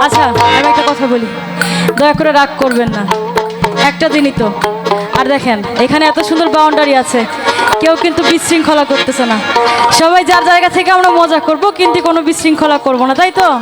আচ্ছা আমি একটা কথা বলি। দয়া করে রাগ করবেন না। একটা দিনই তো। আর দেখেন, এখানে এত সুন্দর বাউন্ডারি আছে। কেউ কিন্তু বিশৃঙ্খলা করতেছে না। সবাই যার জায়গা থেকে আমরা মজা করব, কিন্তু কোনো বিশৃঙ্খলা করব না, তাই তো?